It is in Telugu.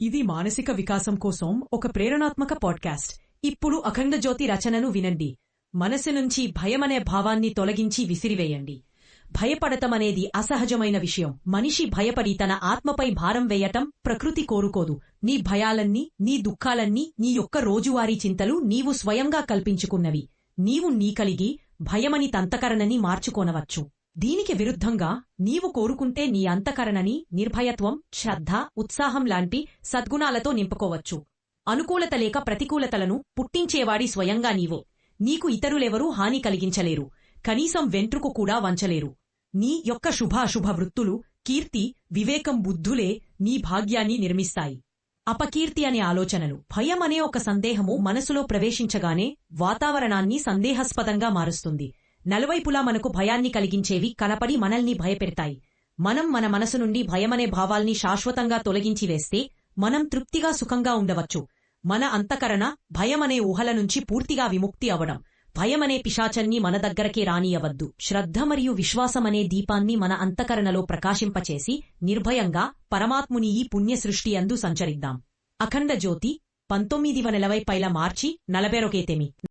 ఇది మానసిక వికాసం కోసం ఒక ప్రేరణాత్మక పాడ్కాస్ట్. ఇప్పుడు అఖండ జ్యోతి రచనను వినండి. మనసు నుంచి భయమనే భావాన్ని తొలగించి విసిరివేయండి. భయపడటమనేది అసహజమైన విషయం. మనిషి భయపడి తన ఆత్మపై భారం వేయటం ప్రకృతి కోరుకోదు. నీ భయాలన్నీ నీ దుఃఖాలన్నీ నీ యొక్క రోజువారీ చింతలు నీవు స్వయంగా కల్పించుకున్నవి. నీవు నీ కలిగి భయమని తంతకరణని మార్చుకోనవచ్చు. దీనికి విరుద్ధంగా నీవు కోరుకుంటే నీ అంతకరణని నిర్భయత్వం శ్రద్ధ ఉత్సాహం లాంటి సద్గుణాలతో నింపుకోవచ్చు. అనుకూలత లేక ప్రతికూలతలను పుట్టించేవాడి స్వయంగా నీవే. నీకు ఇతరులెవరూ హాని కలిగించలేరు. కనీసం వెంట్రుకు కూడా వంచలేరు. నీ యొక్క శుభాశుభ వృత్తులు కీర్తి వివేకం బుద్ధులే నీ భాగ్యాన్ని నిర్మిస్తాయి. అపకీర్తి అనే ఆలోచనలు భయం అనే ఒక సందేహము మనసులో ప్రవేశించగానే వాతావరణాన్ని సందేహాస్పదంగా మారుస్తుంది. నలువైపులా మనకు భయాన్ని కలిగించేవి కనపడి మనల్ని భయపెడతాయి. మనం మన మనసు నుండి భయమనే భావాల్ని శాశ్వతంగా తొలగించి వేస్తే మనం తృప్తిగా సుఖంగా ఉండవచ్చు. మన అంతకరణ భయమనే ఊహల నుంచి పూర్తిగా విముక్తి అవడం. భయమనే పిశాచన్ని మన దగ్గరకే రానియవద్దు. శ్రద్ధ మరియు విశ్వాసమనే దీపాన్ని మన అంతకరణలో ప్రకాశింపచేసి నిర్భయంగా పరమాత్ముని ఈ పుణ్య సృష్టి అందు సంచరిద్దాం. అఖండ జ్యోతి పంతొమ్మిది నెలవై పైల మార్చి నలభై